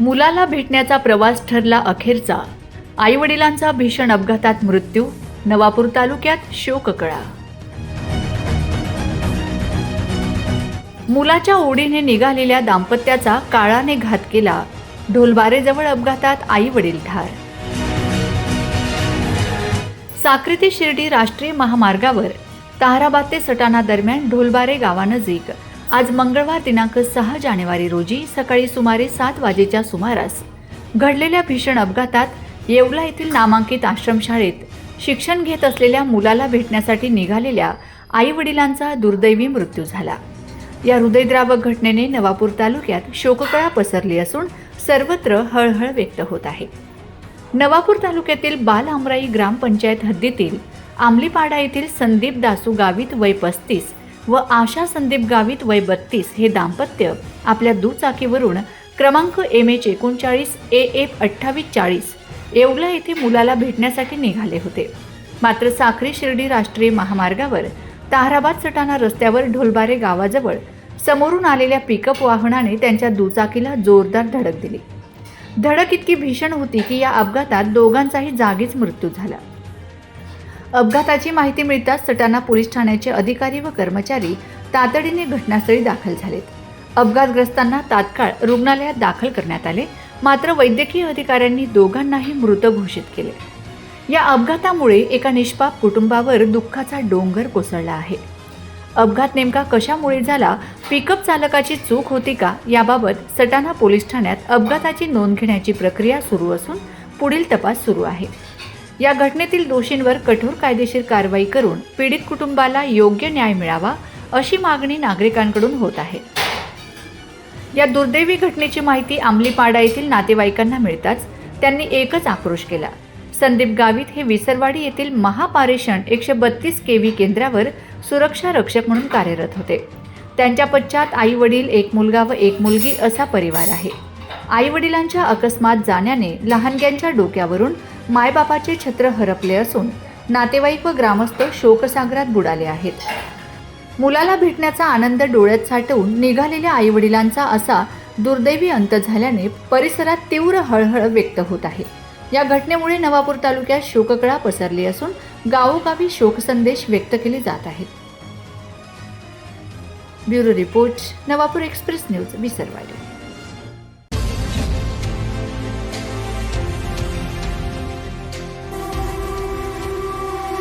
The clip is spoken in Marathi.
मुलाला भेटण्याचा प्रवास ठरला अखेरचा. आईवडिलांचा भीषण अपघातात मृत्यू नवापूर तालुक्यात शोककळा. मुलाच्या ओढीने निघालेल्या दाम्पत्याचा काळाने घात केला. ढोलबारेजवळ अपघातात आई वडील ठार. साक्री ते शिर्डी राष्ट्रीय महामार्गावर ताहराबाद ते सटाणा दरम्यान ढोलबारे गावानजीक. आज मंगळवार दिनांक सहा जानेवारी रोजी सकाळी सुमारे सात वाजेच्या सुमारास घडलेल्या भीषण अपघातात येवला येथील नामांकित आश्रमशाळेत शिक्षण घेत असलेल्या मुलाला भेटण्यासाठी निघालेल्या आई वडिलांचा दुर्दैवी मृत्यू झाला. या हृदयद्रावक घटनेने नवापूर तालुक्यात शोककळा पसरली असून सर्वत्र हळहळ व्यक्त होत आहे. नवापूर तालुक्यातील बाल आमराई ग्रामपंचायत हद्दीतील आमलीपाडा येथील संदीप दासू गावित वय पस्तीस व आशा संदीप गावित वय बत्तीस हे दाम्पत्य आपल्या दुचाकीवरून क्रमांक एम एच एकोणचाळीस ए एफ अठ्ठावीस चाळीस येवला येथे मुलाला भेटण्यासाठी निघाले होते. मात्र साखरी शिर्डी राष्ट्रीय महामार्गावर ताहराबाद सटाणा रस्त्यावर ढोलबारे गावाजवळ समोरून आलेल्या पिकअप वाहनाने त्यांच्या दुचाकीला जोरदार धडक दिली. धडक इतकी भीषण होती की या अपघातात दोघांचाही जागीच मृत्यू झाला. अपघाताची माहिती मिळताच सटाणा पोलीस ठाण्याचे अधिकारी व कर्मचारी तातडीने घटनास्थळी दाखल झालेत. अपघातग्रस्तांना तात्काळ रुग्णालयात दाखल करण्यात आले. मात्र वैद्यकीय अधिकाऱ्यांनी दोघांनाही मृत घोषित केले. या अपघातामुळे एका निष्पाप कुटुंबावर दुःखाचा डोंगर कोसळला आहे. अपघात नेमका कशामुळे झाला? पिकअप चालकाची चूक होती का? याबाबत सटाणा पोलीस ठाण्यात अपघाताची नोंद घेण्याची प्रक्रिया सुरू असून पुढील तपास सुरू आहे. या घटनेतील दोषींवर कठोर कायदेशीर कारवाई करून पीडित कुटुंबाला योग्य न्याय मिळावा अशी मागणी नागरिकांकडून होत आहे. या दुर्दैवी घटनेची माहिती आमलीपाडा येथील नातेवाईकांना मिळताच त्यांनी एकच आक्रोश केला. संदीप गावित हे विसरवाडी येथील महापारेषण एकशे बत्तीस के व्ही केंद्रावर सुरक्षा रक्षक म्हणून कार्यरत होते. त्यांच्या पश्चात आई वडील एक मुलगा व एक मुलगी असा परिवार आहे. आई वडिलांच्या अकस्मात जाण्याने लहानग्यांच्या डोक्यावरून मायबापाचे छत्र हरपले असून नातेवाईक व ग्रामस्थ शोकसागरात बुडाले आहेत. मुलाला भेटण्याचा आनंद डोळ्यात साठवून निघालेल्या आईवडिलांचा असा दुर्दैवी अंत झाल्याने परिसरात तीव्र हळहळ व्यक्त होत आहे. या घटनेमुळे नवापूर तालुक्यात शोककळा पसरली असून गावोगावी शोकसंदेश व्यक्त केले जात आहेत. Bureau report Navapur express news Visarwadi.